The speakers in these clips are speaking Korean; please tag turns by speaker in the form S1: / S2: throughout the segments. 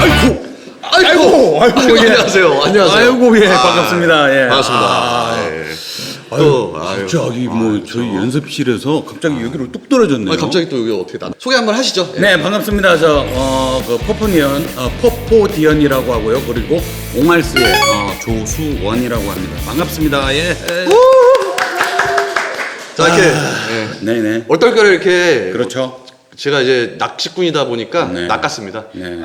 S1: 아이고,
S2: 아이고, 아이고, 예.
S1: 안녕하세요. 안녕하세요.
S2: 아이고 예
S1: 아,
S2: 반갑습니다. 예.
S1: 반갑습니다.
S2: 아,
S1: 예. 또 아유,
S2: 갑자기 뭐 저희 연습실에서 갑자기 여기로 뚝 떨어졌네요.
S1: 아, 갑자기 또 여기 어떻게 나 소개 한번 하시죠. 예.
S2: 네 반갑습니다. 저어그 포포니언 어, 포포디언이라고 하고요. 그리고 옹알스의 어, 조수원이라고 합니다. 반갑습니다. 예.
S1: 자 이렇게 예.
S2: 네네.
S1: 얼떨결에 이렇게
S2: 그렇죠.
S1: 제가 이제 낚시꾼이다 보니까
S2: 네.
S1: 낚았습니다.
S2: 네.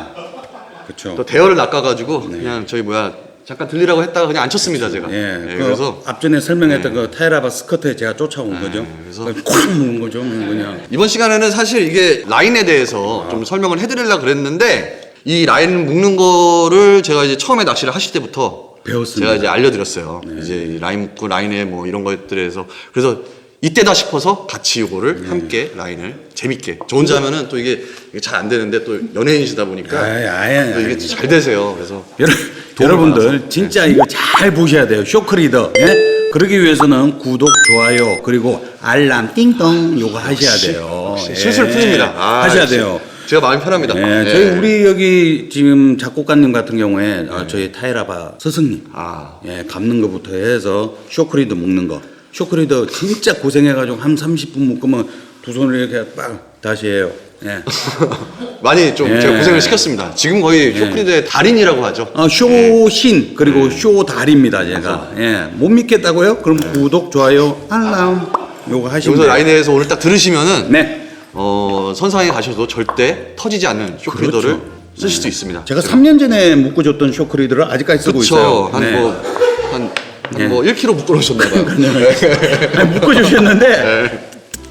S2: 그렇죠.
S1: 또 대여를 낚아가지고 그냥 저희 뭐야 잠깐 들리라고 했다가 그냥 안 쳤습니다 제가.
S2: 예,
S1: 예,
S2: 그
S1: 그래서 네.
S2: 앞전에 설명했던 그 타이라바 스커트에 제가 쫓아온 거죠.
S1: 그래서-
S2: 콱 물은 거죠, 그냥.
S1: 이번 시간에는 사실 이게 라인에 대해서 좀 설명을 해드리려고 그랬는데 이 라인 묶는 거를 제가 이제 처음에 낚시를 하실 때부터
S2: 배웠습니다. 네.
S1: 제가 이제 알려드렸어요. 이제 이 라인 묶고 라인에 뭐 이런 것들에서 그래서 이때다 싶어서 같이 이거를
S2: 네.
S1: 함께 라인을 재밌게 저 혼자 하면은 또 이게 잘 안 되는데 또 연예인이시다 보니까
S2: 아예, 아예.
S1: 또 이게 잘 되세요. 그래서
S2: 여러, 여러분들 진짜 이거 잘 보셔야 돼요. 쇼크리더. 예? 그러기 위해서는 구독, 좋아요, 그리고 알람, 띵동 요거 하셔야 돼요. 예.
S1: 실술 풀립니다. 아,
S2: 하셔야
S1: 역시.
S2: 돼요.
S1: 제가 마음이 편합니다.
S2: 예,
S1: 예.
S2: 저희 우리 여기 지금 작곡가님 같은 경우에 어, 저희 타이라바 스승님
S1: 아
S2: 예, 감는 것부터 해서 쇼크리더 묶는 거. 쇼크리더 진짜 고생해가지고 한 30분 묶으면 두 손을 이렇게 빡 다시 해요. 예.
S1: 많이 좀
S2: 예.
S1: 제가 고생을 시켰습니다. 지금 거의 쇼크리드의 달인이라고 하죠.
S2: 어, 쇼신 그리고 쇼달입니다 제가 예, 못 믿겠다고요? 그럼 구독 좋아요 알람 요거 하시면
S1: 여기서
S2: 돼요.
S1: 라인에서 오늘 딱 들으시면은
S2: 네
S1: 어, 선상에 가셔도 절대 터지지 않는 쇼크리더를
S2: 그렇죠.
S1: 쓰실 수 있습니다.
S2: 제가 3년 전에 묶어줬던 쇼크리더를 아직까지 쓰고 있어요
S1: 그렇죠.
S2: 네.
S1: 한 뭐, 한,
S2: 네.
S1: 한뭐 1kg 묶어놓으셨나봐요.
S2: 아니, 묶어주셨는데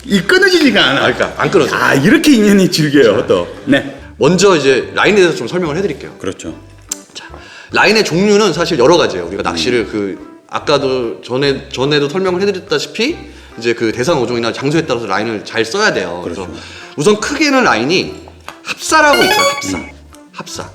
S2: 이 끊어지지가 않아
S1: 아, 그러니까 안 끊어져요.
S2: 아 이렇게 인연이 질겨요 또 네
S1: 먼저 이제 라인에 대해서 좀 설명을 해드릴게요.
S2: 그렇죠
S1: 라인의 종류는 사실 여러 가지예요. 우리가 낚시를 그 아까도 전에 전에도 설명을 해드렸다시피 이제 그 대상 어종이나 장소에 따라서 라인을 잘 써야 돼요. 그래서
S2: 그렇죠.
S1: 우선 크게는 라인이 합사라고 있어요. 합사, 합사.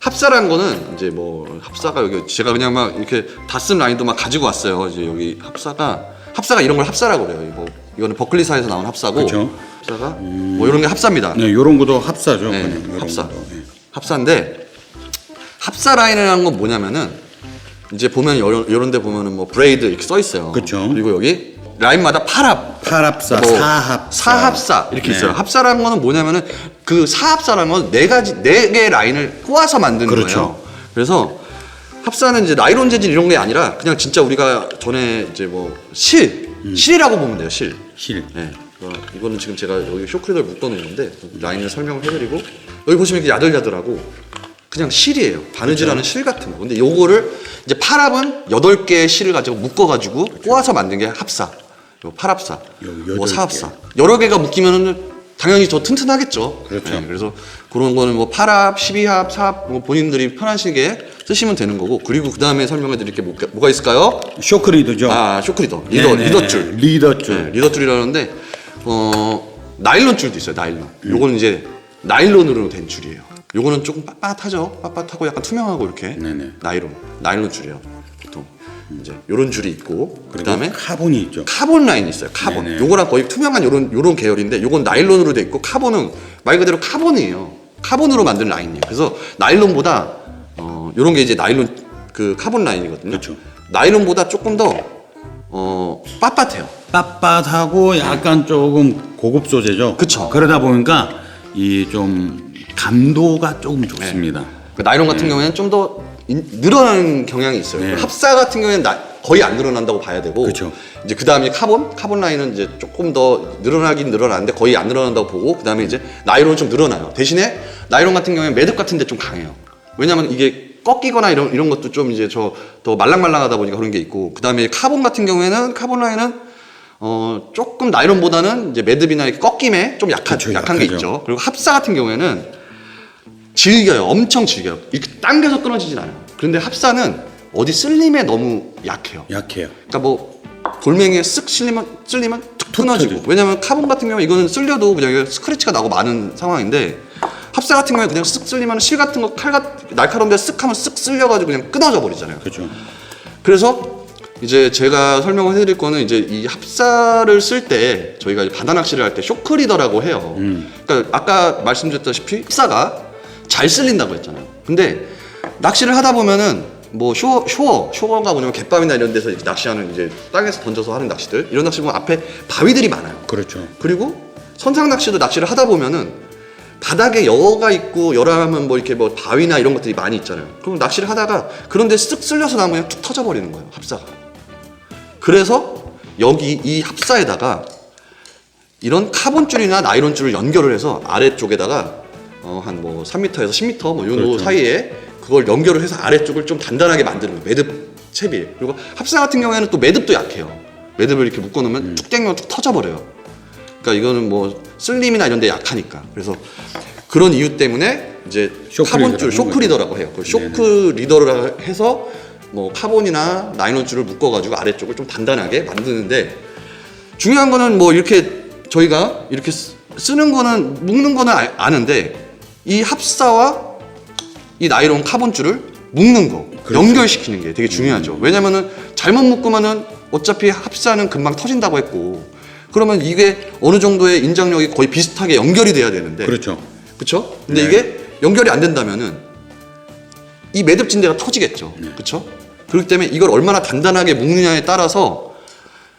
S1: 합사라는 거는 이제 뭐 합사가 여기 제가 그냥 막 이렇게 다 쓴 라인도 막 가지고 왔어요. 이제 여기 합사가 합사가 이런 걸 합사라고 그래요. 뭐 이거는 버클리사에서 나온 합사고
S2: 그렇죠.
S1: 합사가 뭐 이런 게 합사입니다.
S2: 네 요런 것도 합사죠
S1: 네,
S2: 그냥 요런
S1: 합사.
S2: 것도. 예.
S1: 합사인데 합사 라인이라는 건 뭐냐면은 이제 보면 이런 이런 데 보면은 뭐 브레이드 이렇게 써 있어요.
S2: 그쵸.
S1: 그리고 여기 라인마다 팔합
S2: 팔합사
S1: 뭐
S2: 사합사
S1: 사합사 이렇게
S2: 네.
S1: 있어요. 합사라는 거는 뭐냐면은 그 사합사라는 건 네 가지 네 개의 라인을 꼬아서 만드는
S2: 그렇죠.
S1: 거예요. 그래서 합사는 이제 나이론 재질 이런 게 아니라 그냥 진짜 우리가 전에 이제 뭐 실,
S2: 음.
S1: 실이라고 보면 돼요. 실.
S2: 실
S1: 네. 이거- 이거는 지금 제가 여기 쇼크리더를 묶어놓는데 라인을 설명을 해드리고 여기 보시면 야들야들하고 그냥 실이에요. 바느질하는
S2: 그렇죠.
S1: 실 같은 거. 근데 요거를 이제 팔합은 여덟 개의 실을 가지고 묶어가지고 꼬아서 만든 게 합사. 요 팔합사,
S2: 요
S1: 뭐
S2: 여덟
S1: 사합사. 여러 개가 묶이면은 당연히 더 튼튼하겠죠.
S2: 그렇죠.
S1: 네, 그래서 그런 거는 뭐 팔합, 십이합, 사합 뭐 본인들이 편하시게 쓰시면 되는 거고 그리고 그 다음에 설명해 드릴 게 뭐가, 뭐가 있을까요?
S2: 쇼크리더죠
S1: 아 쇼크리더 리더
S2: 네네.
S1: 리더줄
S2: 리더줄
S1: 네, 리더줄이라는데 어 나일론 줄도 있어요. 나일론. 요거는 이제 나일론으로 된 줄이에요. 요거는 조금 빳빳하죠. 빳빳하고 약간 투명하고 이렇게
S2: 네네.
S1: 나일론 나일론 줄이에요. 보통 이제 요런 줄이 있고
S2: 그리고
S1: 그다음에
S2: 카본이 있죠
S1: 카본 라인이 있어요. 카본.
S2: 네네.
S1: 요거랑 거의 투명한 요런 요런 계열인데 요건 나일론으로 돼 있고 카본은 말 그대로 카본이에요. 카본으로 만든 라인이에요. 그래서 나일론보다 어 요런 게 이제 나일론 그 카본 라인이거든요.
S2: 그렇죠.
S1: 나일론보다 조금 더 어, 빳빳해요.
S2: 빳빳하고 약간 조금 고급 소재죠.
S1: 그쵸.
S2: 그러다 보니까 이 좀 감도가 조금 좋습니다.
S1: 그 나일론 같은 경우에는 좀 더 늘어나는 경향이 있어요.
S2: 네.
S1: 합사 같은 경우에는 나- 거의 안 늘어난다고 봐야 되고,
S2: 그쵸.
S1: 이제 그 다음에 카본, 카본 라인은 이제 조금 더 늘어나긴 늘어나는데 거의 안 늘어난다고 보고, 그 다음에 이제 나일론은 좀 늘어나요. 대신에 나일론 같은 경우에 매듭 같은데 좀 강해요. 왜냐면 이게 꺾이거나 이런 이런 것도 좀 이제 저 더 말랑말랑하다 보니까 그런 게 있고, 그 다음에 카본 같은 경우에는 카본 라인은 어 조금 나일론보다는 이제 매듭이나 이렇게 꺾임에 좀 약한
S2: 그쵸,
S1: 약한 게
S2: 약하죠.
S1: 있죠. 그리고 합사 같은 경우에는 질겨요. 엄청 질겨요. 이렇게 당겨서 끊어지진 않아요. 그런데 합사는 어디 쓸림에 너무 약해요.
S2: 약해요.
S1: 그러니까 뭐 돌멩이에 쓱 쓸리면 쓸리면 툭 끊어지고. 왜냐면 카본 같은 경우에 이거는 쓸려도 그냥 스크래치가 나고 많은 상황인데 합사 같은 경우에 그냥 쓱 쓸리면 실 같은 거 칼 같은 날카로운 데 쓱 하면 쓱 쓸려가지고 그냥 끊어져 버리잖아요.
S2: 그렇죠.
S1: 그래서 이제 제가 설명을 해드릴 거는 이제 이 합사를 쓸 때 저희가 이제 바다 낚시를 할 때 쇼크리더라고 해요. 그러니까 아까 말씀드렸다시피 합사가 잘 쓸린다고 했잖아요. 근데 낚시를 하다 보면은 뭐 쇼, 쇼어, 쇼어가 뭐냐면 갯바위나 이런 데서 이렇게 낚시하는 이제 땅에서 던져서 하는 낚시들 이런 낚시 보면 앞에 바위들이 많아요.
S2: 그렇죠.
S1: 그리고 선상 낚시도 낚시를 하다 보면은 바닥에 여가 있고 여라면 뭐 이렇게 뭐 바위나 이런 것들이 많이 있잖아요. 그럼 낚시를 하다가 그런데 쓱 쓸려서 나면 그냥 툭 터져 버리는 거예요. 합사가. 그래서 여기 이 합사에다가 이런 카본 줄이나 나이론 줄을 연결을 해서 아래쪽에다가 어, 한뭐 3m에서 10m 뭐요
S2: 그렇죠.
S1: 사이에 그걸 연결을 해서 아래쪽을 좀 단단하게 만드는 거예요. 매듭 채비. 그리고 합사 같은 경우에는 또 매듭도 약해요. 매듭을 이렇게 묶어 놓으면
S2: 음.
S1: 툭 당기면 툭 터져 버려요. 그러니까 이거는 뭐 슬림이나 이런 데 약하니까. 그래서 그런 이유 때문에 이제
S2: 쇼크
S1: 카본 줄,
S2: 리더라고
S1: 쇼크 리더라고 해요. 그 쇼크 리더를 해서 뭐 카본이나 나이론 줄을 묶어 가지고 아래쪽을 좀 단단하게 만드는데 중요한 거는 뭐 이렇게 저희가 이렇게 쓰- 쓰는 거는 묶는 거는 아- 아는데 이 합사와 이 나이론 카본 줄을 묶는 거
S2: 그렇죠.
S1: 연결시키는 게 되게 중요하죠. 왜냐면은 잘못 묶으면은 어차피 합사는 금방 터진다고 했고 그러면 이게 어느 정도의 인장력이 거의 비슷하게 연결이 돼야 되는데
S2: 그렇죠.
S1: 그렇죠? 근데
S2: 네.
S1: 이게 연결이 안 된다면은 이 매듭 진대가 터지겠죠.
S2: 네.
S1: 그렇죠? 그렇기 때문에 이걸 얼마나 단단하게 묶느냐에 따라서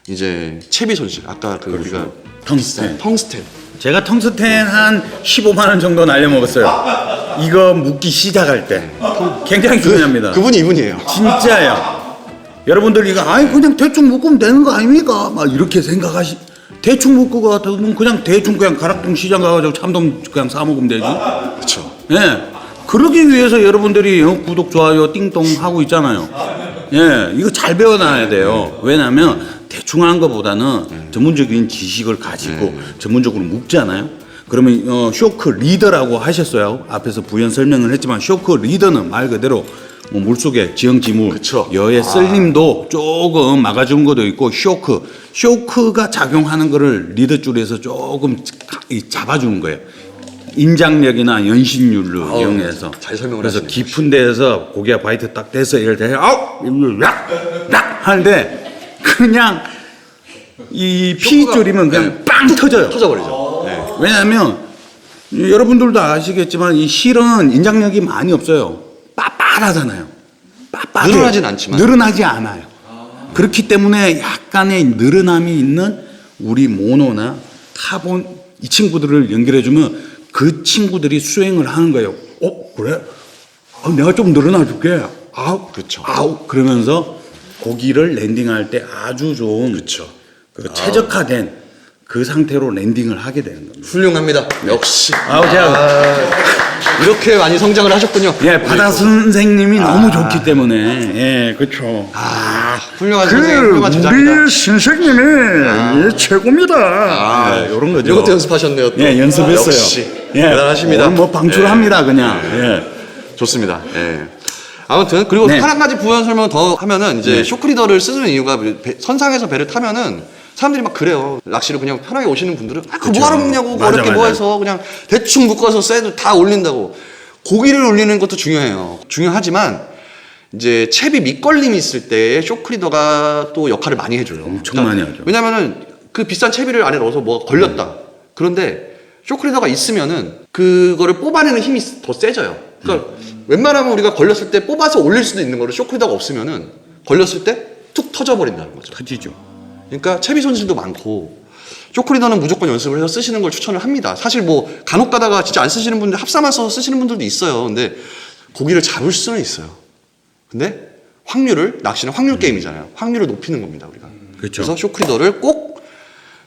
S1: 이제 채비 손실 아까 그 우리가
S2: 그렇죠. 텅스텐.
S1: 텅스텐
S2: 제가 텅스텐 한 15만 원 정도 날려 먹었어요. 이거 묶기 시작할 때. 굉장히 중요합니다.
S1: 그분이 이분이에요.
S2: 진짜야. 여러분들 이거 아니 그냥 대충 묶으면 되는 거 아닙니까? 막 이렇게 생각하시. 대충 것 같으면 그냥 대충 그냥 가락동 시장 가가지고 참돔 그냥 사 먹으면 되지.
S1: 그렇죠.
S2: 예. 그러기 위해서 여러분들이 어, 구독, 좋아요, 띵동 하고 있잖아요. 예. 이거 잘 배워놔야 돼요. 왜냐면 대충 하는 것보다는 전문적인 지식을 가지고 전문적으로 묶잖아요. 그러면 어, 쇼크 리더라고 하셨어요. 앞에서 부연 설명을 했지만 쇼크 리더는 말 그대로 뭐 물속에 지형지물,
S1: 그쵸.
S2: 여의 쓸림도 조금 막아주는 것도 있고 쇼크, 쇼크가 작용하는 거를 리더 줄에서 조금 자- 이 잡아주는 거예요. 인장력이나 연신율로
S1: 어우,
S2: 이용해서
S1: 잘 설명을
S2: 그래서
S1: 하시네요.
S2: 깊은 데에서 고기가 바이트 딱 돼서 이럴 때 아우 락락 하는데 그냥 이 피줄이면 그냥
S1: 네.
S2: 빵 터져요.
S1: 터져버리죠. 네.
S2: 왜냐하면 이- 여러분들도 아시겠지만 이 실은 인장력이 많이 없어요. 빳빳하잖아요. 빳빳해.
S1: 늘어나진 않지만.
S2: 늘어나지 않아요. 그렇기 때문에 약간의 늘어남이 있는 우리 모노나 카본 이 친구들을 연결해 주면 그 친구들이 수행을 하는 거예요. 어 그래? 아, 내가 좀 늘어나 줄게. 아우
S1: 그쵸.
S2: 아우 그러면서 고기를 랜딩할 때 아주 좋은
S1: 그쵸.
S2: 그 최적화된 그 상태로 랜딩을 하게 되는 겁니다.
S1: 훌륭합니다. 역시.
S2: 아우 제가
S1: 아, 이렇게 많이 성장을 하셨군요.
S2: 예 바다 선생님이 너무 좋기 때문에 예 그렇죠.
S1: 아, 훌륭한
S2: 그
S1: 선생님, 훌륭한.
S2: 우리 선생님이 예, 최고입니다.
S1: 아,
S2: 예, 이런 거죠.
S1: 이것도 연습하셨네요. 또.
S2: 예 연습했어요.
S1: 역시
S2: 예,
S1: 대단하십니다.
S2: 오늘 뭐 방출합니다 그냥. 예.
S1: 좋습니다. 예. 아무튼 그리고
S2: 네.
S1: 한 가지 부연 설명 더 하면은 이제
S2: 네.
S1: 쇼크리더를 쓰는 이유가 배- 선상에서 배를 타면은 사람들이 막 그래요. 낚시를 그냥 편하게 오시는 분들은 아, 그거. 뭐하러 묶냐고
S2: 맞아,
S1: 어렵게 뭐
S2: 맞아.
S1: 해서 그냥 대충 묶어서 쇠도 다 올린다고. 고기를 올리는 것도 중요해요. 중요하지만 이제 채비 밑걸림이 있을 때 쇼크리더가 또 역할을 많이 해줘요. 그러니까
S2: 엄청 많이 하죠.
S1: 왜냐면은 그 비싼 채비를 안에 넣어서 뭐가 걸렸다. 그런데 쇼크리더가 있으면은 그거를 뽑아내는 힘이 더 세져요. 그러니까 웬만하면 우리가 걸렸을 때 뽑아서 올릴 수도 있는 거를 쇼크리더가 없으면은 걸렸을 때 툭 터져버린다는 거죠.
S2: 터지죠.
S1: 그러니까 채비 손실도 많고 쇼크리더는 무조건 연습을 해서 쓰시는 걸 추천을 합니다. 사실 뭐 간혹 가다가 진짜 안 쓰시는 분들 합사만 써서 쓰시는 분들도 있어요. 근데 고기를 잡을 수는 있어요. 근데 확률을 낚시는 확률 게임이잖아요. 확률을 높이는 겁니다, 우리가.
S2: 그렇죠.
S1: 그래서 쇼크리더를 꼭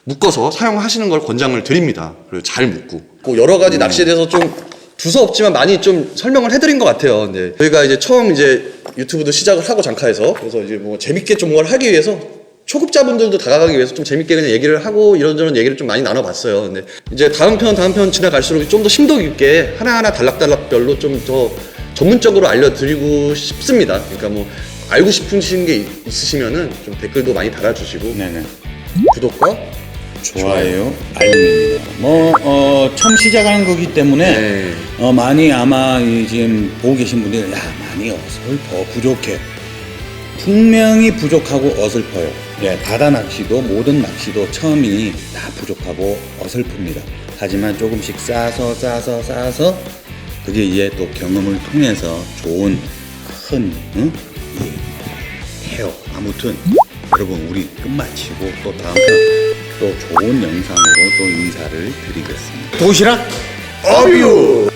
S1: 묶어서 사용하시는 걸 권장을 드립니다. 그리고 잘 묶고. 그 여러 가지 낚시에 대해서 좀 두서 없지만 많이 좀 설명을 해드린 것 같아요. 근데 저희가 이제 처음 이제 유튜브도 시작을 하고 장카에서 그래서 이제 뭐 재밌게 좀 뭘 하기 위해서 초급자분들도 다가가기 위해서 좀 재밌게 그냥 얘기를 하고 이런저런 얘기를 좀 많이 나눠봤어요. 근데 이제 다음 편 다음 편 지나갈수록 좀 더 심도 깊게 하나하나 단락단락별로 좀 더 전문적으로 알려드리고 싶습니다. 그러니까 뭐 알고 싶으신 게 있- 있으시면은 좀 댓글도 많이 달아주시고
S2: 네네.
S1: 구독과
S2: 좋아요, 알림입니다. 뭐 어, 처음 시작하는 거기 때문에
S1: 네.
S2: 어, 많이 아마 이 지금 보고 계신 분들이 야 많이 어설퍼 부족해 분명히 부족하고 어설퍼요. 예, 바다 낚시도 모든 낚시도 처음이 다 부족하고 어설픕니다. 하지만 조금씩 쌓아서 쌓아서 쌓아서 그게 이제 또 경험을 통해서 좋은 큰 응? 이 해요. 아무튼 여러분 우리 끝마치고 또 다음 편또 좋은 영상으로 또 인사를 드리겠습니다. 도시락 어뷰